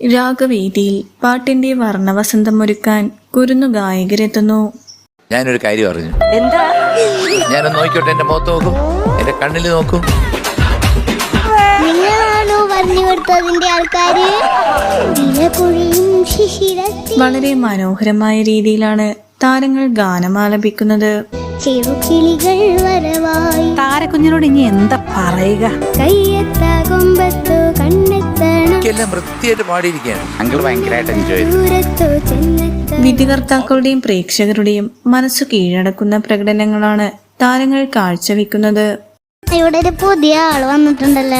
രാഗവേദിയിൽ പാട്ടിന്റെ വർണവസന്തം ഒരുക്കാൻ കുരുന്നു ഗായകരെത്തുന്നു. ഞാനൊരു കാര്യം അറിഞ്ഞു. എന്താ ഞാനൊന്ന് നോക്കിയോട്ടെ എന്റെ മുഖത്ത് നോക്കും എന്റെ കണ്ണിൽ നോക്കും. നിങ്ങളാണോ പറഞ്ഞു കൊടുത്തതിന്റെ ആൾക്കാര്? വിലപൊഴിയും ശിശിരത്തിൽ. വളരെ മനോഹരമായ രീതിയിലാണ് താരങ്ങൾ ഗാനമാലപിക്കുന്നത് ചെറുകിളികൾ വരവായി. താരക്കുഞ്ഞിനോട് ഇനി എന്താ പറയുക? കയ്യെത്ത കൊമ്പത്തോ കണ്ണെത്തണം എനിക്കെല്ലാം വൃത്തിയായിട്ട് പാടിയിരിക്കുകയാണ്. അങ്കിൾ ഭയങ്കരമായിട്ട് എൻജോയ് വിധികർത്താക്കളുടെയും പ്രേക്ഷകരുടെയും മനസ്സ് കീഴടക്കുന്ന പ്രകടനങ്ങളാണ് താരങ്ങൾ കാഴ്ചവെക്കുന്നത്. ഇവിടെ ഒരു പുതിയ ആൾ വന്നിട്ടുണ്ടല്ലോ.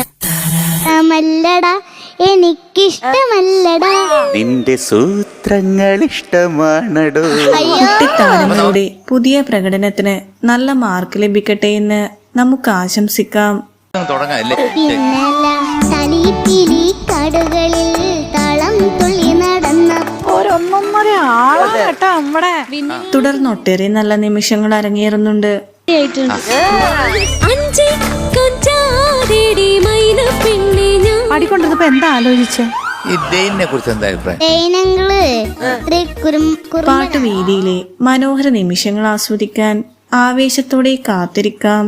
മല്ലടാ എനിക്കിഷ്ടമല്ലടാ. നിന്റെ സൂത്രങ്ങൾ ഇഷ്ടമാണടോ. കുട്ടിത്താരങ്ങളുടെ പുതിയ പ്രകടനത്തിന് നല്ല മാർക്ക് ലഭിക്കട്ടെ എന്ന് നമുക്ക് ആശംസിക്കാം. തുടങ്ങാം അല്ലേ? പിന്നല്ല തലിപ്പിലി കാടുകളിൽ തളം തുള്ളി നടന്ന ഒരൊന്നൊന്നര ആളാണ് കേട്ടോ നമ്മടെ. തുടർന്ന് ഒട്ടേറെ നല്ല നിമിഷങ്ങൾ അരങ്ങേറുന്നുണ്ട്. പാടിക്കൊണ്ടിരുന്നപ്പോ എന്താ ആലോചിച്ചേ? ഈ ഡെയിനെ കുറിച്ച് എന്താ അഭിപ്രായം? തേനങ്ങൾ പാട്ടുവേദിയിലെ മനോഹര നിമിഷങ്ങൾ ആസ്വദിക്കാൻ ആവേശത്തോടെ കാത്തിരിക്കാം.